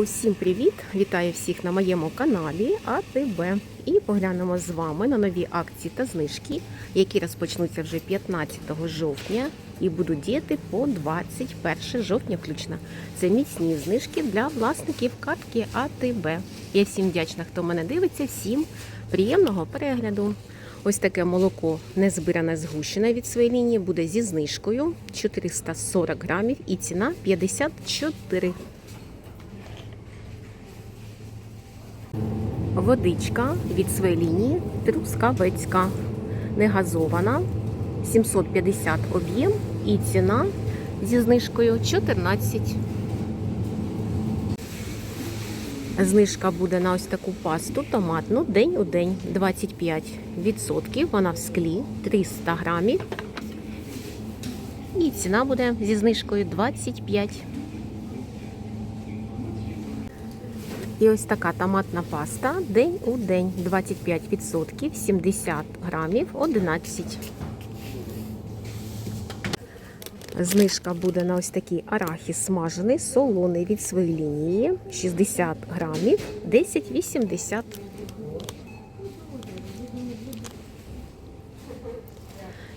Усім привіт! Вітаю всіх на моєму каналі АТБ. І поглянемо з вами на нові акції та знижки, які розпочнуться вже 15 жовтня і будуть діяти по 21 жовтня включно. Це міцні знижки для власників картки АТБ. Я всім вдячна, хто мене дивиться. Всім приємного перегляду. Ось таке молоко незбиране згущене від своєї лінії буде зі знижкою 440 грамів і ціна 54 Водичка від своєї лінії Трускавецька. Негазована. 750 об'єм і ціна зі знижкою 14. Знижка буде на ось таку пасту томатну день у день 25%. Вона в склі 300 грамів. І ціна буде зі знижкою 25. І ось така томатна паста день у день 25%, 70 грамів 11. Знижка буде на ось такий арахіс смажений, солоний від своєї лінії 60 грамів 10,80.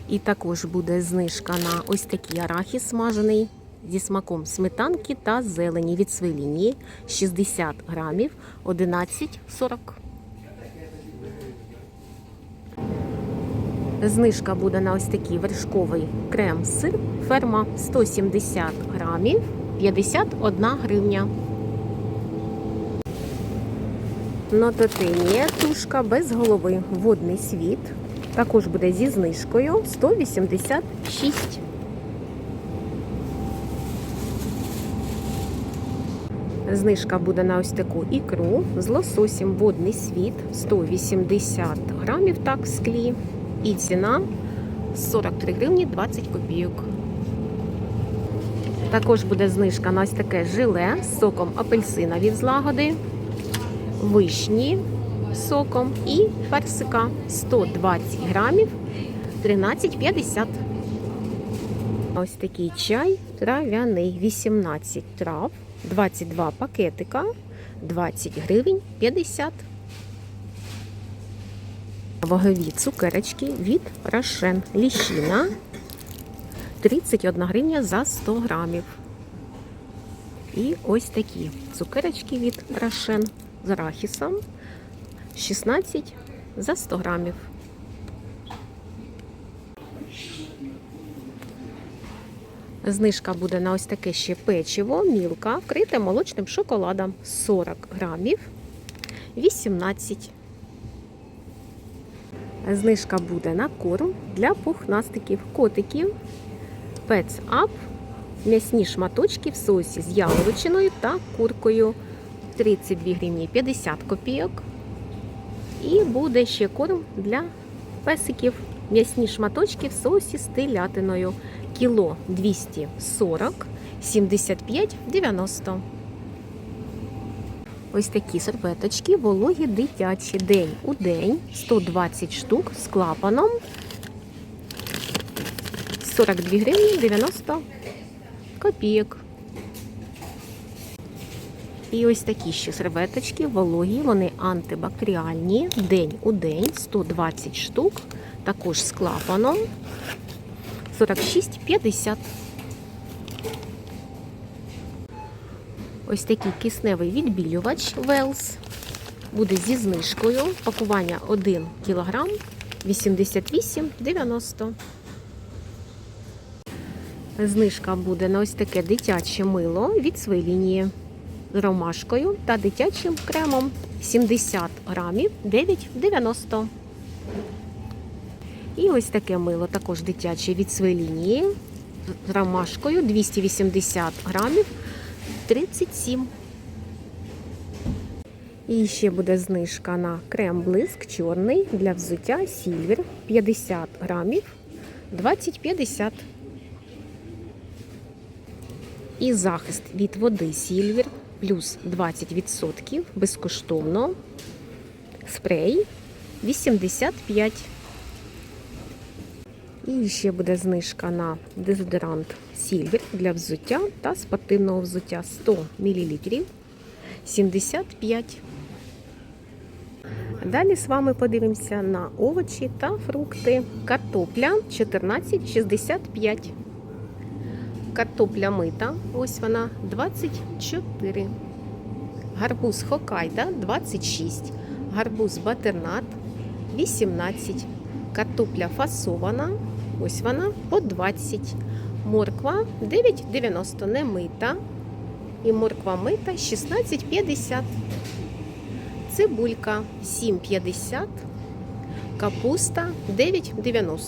І також буде знижка на ось такий арахіс смажений зі смаком сметанки та зелені від своєї лінії 60 грамів 11,40. Знижка буде на ось такий вершковий крем-сир ферма 170 грамів 51 гривня. Нототинія тушка без голови. Водний світ. Також буде зі знижкою 186. Знижка буде на ось таку ікру з лососем водний світ 180 грамів так в склі. І ціна 43 гривні 20 копійок. Також буде знижка на ось таке желе з соком апельсина від злагоди, вишні з соком і персика 120 грамів 13,50. Ось такий чай трав'яний 18 трав, 22 пакетика, 20 гривень 50. Вагові цукерочки від Рошен. Ліщина 31 гривня за 100 грамів. І ось такі цукерочки від Рошен з арахісом 16 за 100 грамів. Знижка буде на ось таке ще печиво, мілка, вкрите молочним шоколадом 40 грамів 18. Знижка буде на корм для пухнастиків котиків. Pets Up. М'ясні шматочки в соусі з яловичиною та куркою 32 гривні 50 копійок. І буде ще корм для песиків. М'ясні шматочки в соусі з телятиною. Кіло 240, 75, 90. Ось такі серветочки, вологі дитячі день у день, 120 штук з клапаном, 42 гривні 90 копійок. І ось такі ще серветочки, вологі, вони антибактеріальні, день у день, 120 штук, також з клапаном, 46,50. Ось такий кисневий відбілювач Велс. Буде зі знижкою. Пакування 1 кг 88,90. Знижка буде на ось таке дитяче мило від своєї з ромашкою та дитячим кремом 70 грамів 9,90. І ось таке мило також дитяче від своєї лінії з ромашкою 280 грамів 37. І ще буде знижка на крем-блиск чорний для взуття Сільвер 50 грамів 20,50. І захист від води Сільвер плюс 20% безкоштовно. Спрей 85. І ще буде знижка на дезодорант Сільвер для взуття та спортивного взуття 100 мл 75. Далі з вами подивимося на овочі та фрукти. Картопля 14,65. Картопля мита, ось вона 24. Гарбуз Хокайда 26. Гарбуз Батернат 18. Картопля фасована, ось вона по 20. Морква 9,90 не мита. І морква мита 16,50. Цибулька 7,50. Капуста 9,90.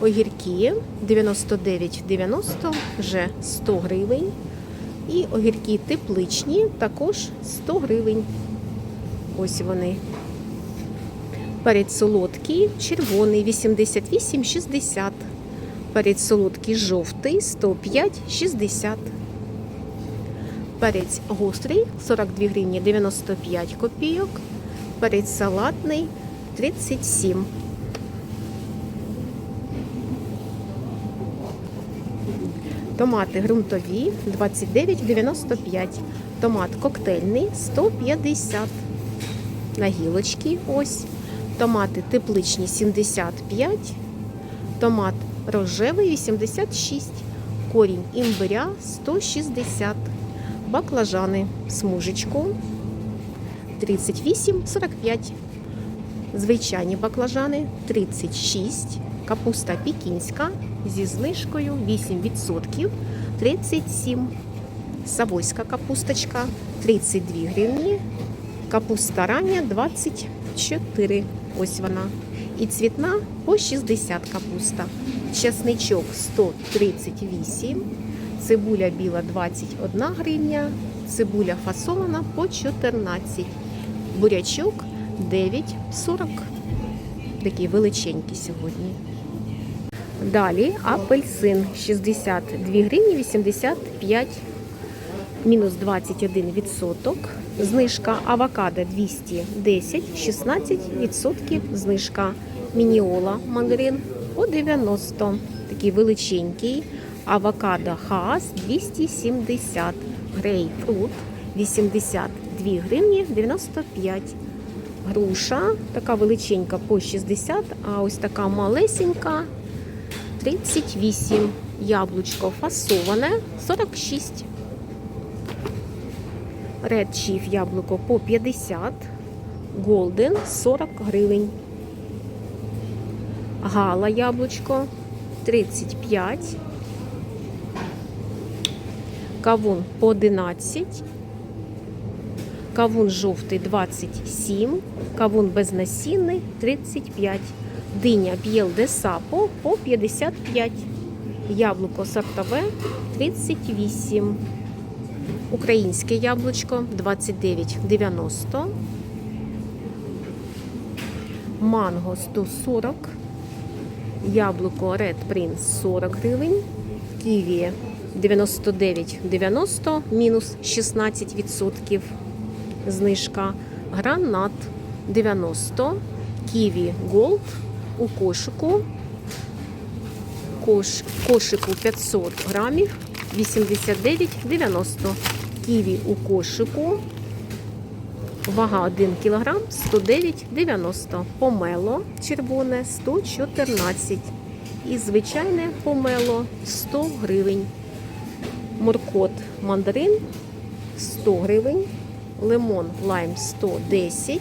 Огірки 99,90 вже 100 гривень. І огірки тепличні також 100 гривень. Ось вони. Перець солодкий, червоний 88,60. Перець солодкий жовтий 105,60. Перець гострий 42 гривні 95 копійок. Перець салатний 37. Томати ґрунтові 29,95. Томат коктейльний 150. На гілочки ось. Томати тепличні 75. Томат рожевий 86. Корінь імбиря 160. Баклажани смужечку 38,45. Звичайні баклажани 36. Капуста пікінська зі знижкою 8%, 37. Савойська капусточка 32 гривні. Капуста рання 24. Ось вона. І цвітна по 60 капуста. Часничок 138. Цибуля біла 21 гривня. Цибуля фасована по 14. Бурячок 9,40. Такі величенькі сьогодні. Далі апельсин 62 гривні 85, мінус 21 відсоток. Знижка авокадо 210, 16% знижка. Мініола мандарин по 90, такий величенький. Авокадо хаас 270, грейпфрут 82 гривні 95. Груша така величенька по 60, а ось така малесенька 38. Яблучко фасоване 46. Red Chief яблуко по 50. Голден 40 гривень. Гала яблучко 35. Кавун по 11. Кавун жовтий 27. Кавун безнасінний 35. Диня Б'єл де Сапо по 55. Яблуко сортове 38. Українське яблучко 29,90. Манго 140. Яблуко Red Prince 40 гривень. Ківі 99,90 мінус 16% знижка. Гранат 90. Ківі Голд у кошику. Кош, кошику 500 грамів 89,90. Ківі у кошику. Вага 1 кг 109,90. Помело червоне 114. І звичайне помело 100 гривень. Моркот мандарин 100 гривень. Лимон лайм 110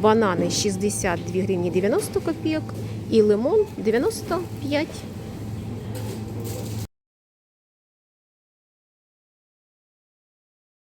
банани 62 гривні 90 копійок і лимон 95